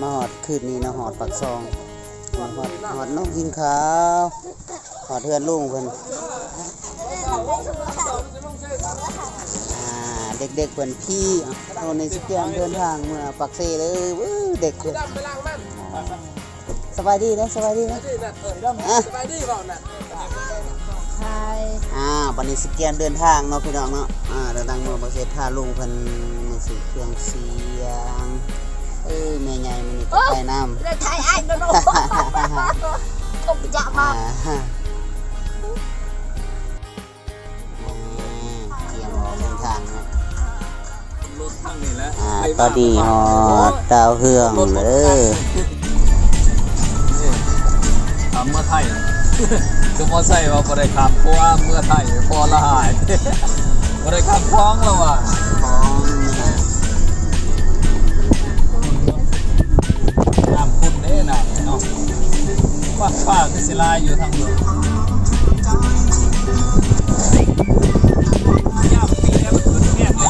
มาหอดคืนนี้นะหอดปักซองหอดหอดน้องกินข้าวหอดเพื่อนลุงเพิ่นอ่าเด็กๆเพิ่นพี่อะโน่นในสเกียมเดินทางเมื่อปักเซเลยเว้ยเด็กเพิ่นสบายดีนะสบายดีนะอะใช่อ่าบันนี้สเกียนเดินทางเนาะพี่น้องเนาะอ่าเดินทางเมื่อปักเซพาลุงเพิ่นมือสื่อเครื่องเสียง เอ้ยแม่ใหญ่มันนี่ก็ไปน้ำเลยไทยไอ้โดนตกจะมาอ่าเตรียมออกเดินทางนะรถทางนี่แหละอ่าตอนนี้ฮอดดาวเฮืองเลยทำเมื่อไทยคือมอไซค์ว่าบ่ได้ขับเพราะว่าเมื่อไทยพอละหายบ่ได้ขับคล้องแล้วว่ะของ ว่าฟ้าคือสิลาอยู่ทางบนย่าปีแล้วมันขึ้นแง่เลย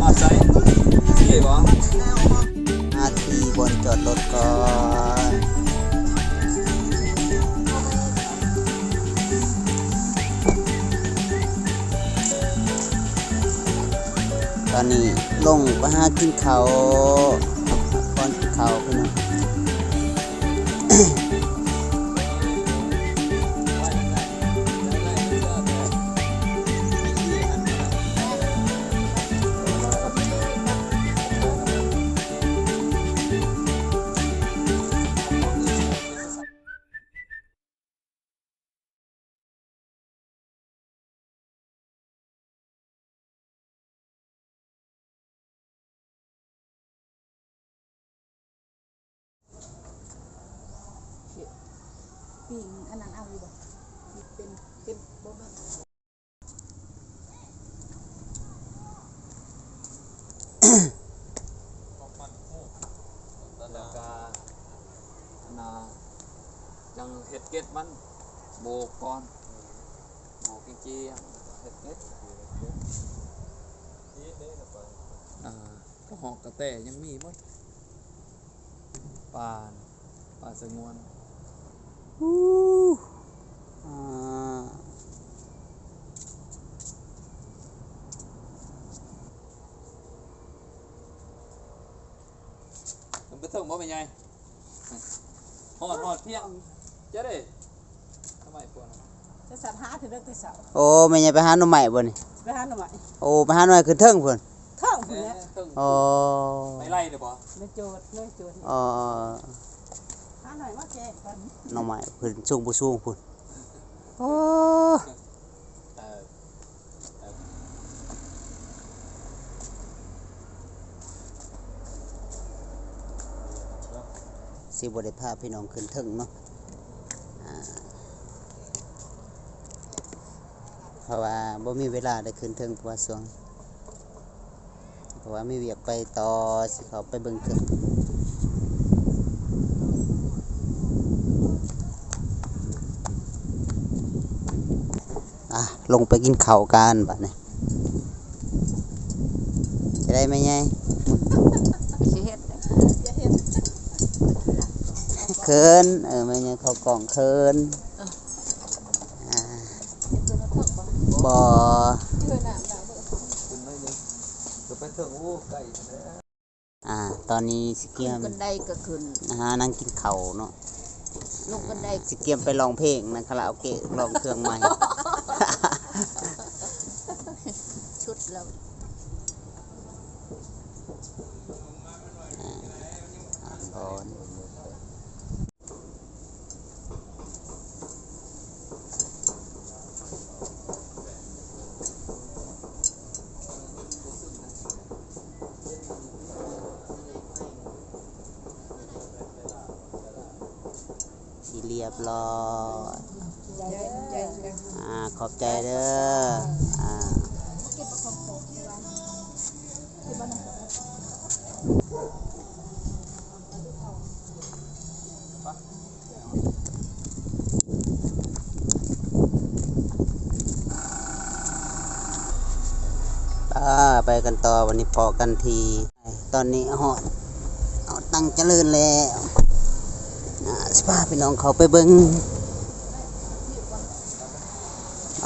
มาใส่ที่บ่หน้าทีบนจอดรถก่อนตอนนี้ลงไปหากินเขาวก่อนกินเขาวพี่น้อง Boom. ปิงอันนั้นเอาอยู่บ่เป็นเป็นบ่แม่นแล้วก็นาจังเฮ็ดเก็ดมันโบกก่อนโบกเกี้ยเฮ็ดเก็ดอ่าก็หอกกระแตยังมีหมดปานปลาสงวนอู้อ่ามัน ไปถึงบ่เป็นไงหอดหอดเที่ยงจะได้ทำไมปวดจะสัตว์หาถึงเรื่องที่เสาโอ้แม่ใหญ่ไปหาหน่อใหม่บ่นี่ไปหาหน่อไม้โอ้ไปหาหน่อใหม่ขึ้นเทิงพุ่นท่องพุ่นแหละถึงโอ้ไม่ไล่เลยบ่ไม่โจดไม่โจดอ๋อหาห น่อยมาแก้กันหน่อใหม่พุ่นสูงบ่สูงพุ่นโอ้เออสิบ่ได้พาพี่น้องขึ้นเทิงเนาะอ่าเพราะว่าบ่มีเวลาได้ขึ้นเทิงเพราะว่าสวงเพราะว่ามีเวียกไปต่อสิเขาไปเบิ่งเทิง ลงไปกินข้าวกันบัดนี้จะได้ไหมไงสิเฮ็ดอย่าเฮ็ดเคินเออไม่ยังเขากล่องเคินอ่าตัวมาท่องบ่บ่เพื่อน้ำดาวเด้อขึ้นหน่อยหนึงจะไปถึงอู้ใกล้แล้วอ่า ตอนนี้สิเกียมกันไดก็ขึ้นนะฮะนั่งกินข้าวเนาะลงกันไดสิเกียมไปลองเพลงนะคาราโอเกะลองเครื่องใหม่ ชุด แล้วก่อนสิเรียบร้อยใจใจใจอ่า ขอบใจเด้อ อ่า ไปกันต่อวันนี้พอกันที ตอนนี้หอดเอาตั้งเจริญแล้วอ่าสิพาพี่น้องเขาไปเบิ้ง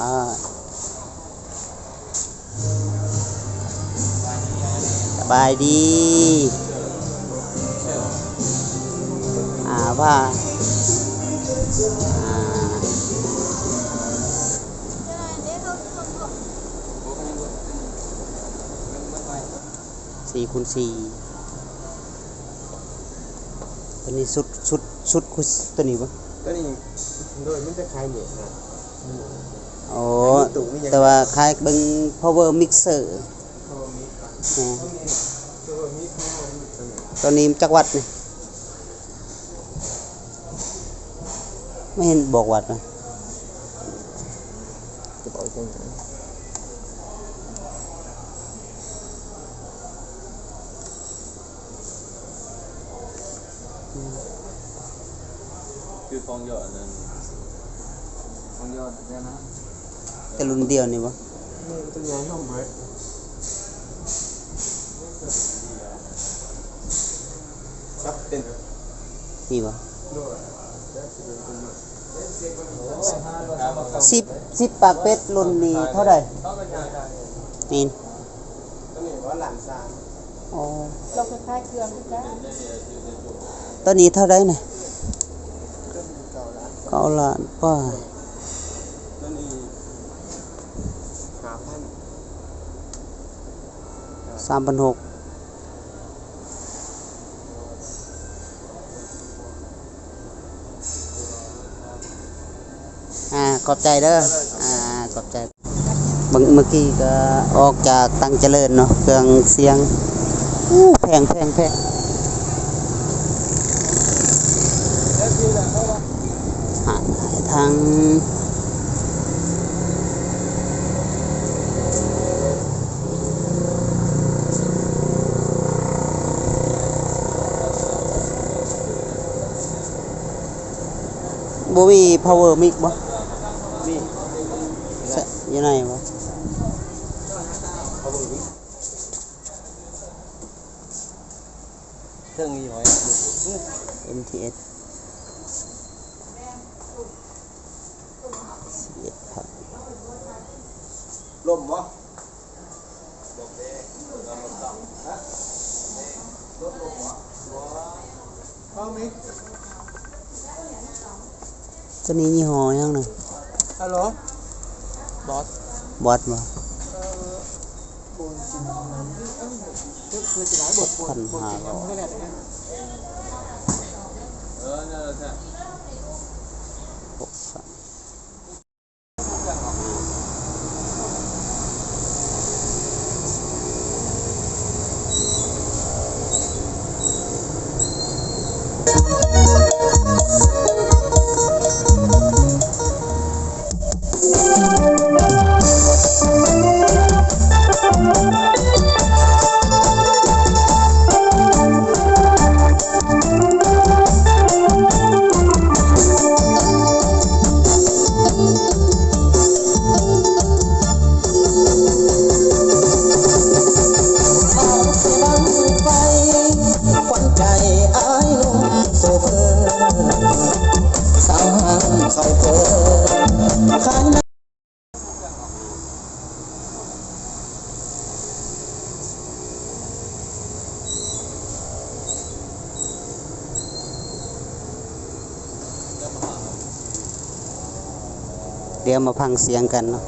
อ่า บายดีอ่าว่าอ่าสี่คูณสี่ตัวนี้สุดสุดสุดคุสตัวนี้ปะก็นี่โดยมันจะคล้ายเนี่ยนะโอ้ตู่ไม่ยังแต่ว่าคล้ายเป็น power mixer เขามีกันอ่า ตัวมีเขามีกันตัวนี้จักวัดนี่ไม่เห็นบอกวัดนะจะบอกจังคือฟองหยอดนั่นฟองหยอดเนี่ยนะแต่รุ่นเดียวนี่ปะนี่มันจะย้ายห้องไหมซับเป็นนี่ปะโน่ได้ สิเป็นคนมาสิบสิบปากเป็ดรุ่นนี้เท่าไหร่นี่ก็นี่ว่าหลานซานอ๋อเราคล้ายเครื่องจ้าตัวนี้เท่าไหร่น่ะเก้าล้านป้าสามพันหก ขอบใจเด้อ อ่า ขอบใจเมื่อเมื่อกี้ก็ออกจากตังเจริญเนาะ เครื่องเสียงอู้แพงแพงแพงหาทางบ่มี power mic บ่ นี่ใส่อยู่ไหนบ่เขาบอกนี้เครื่องมีหอย MTS 11พันลมวะตัวนี้ยี่ห้อหยังน่ะ ฮัลโหล บอส บอสบ่คือจะร้ายบทพันห้าร้อย เดี๋ยวมาพังเสียงกันเนาะ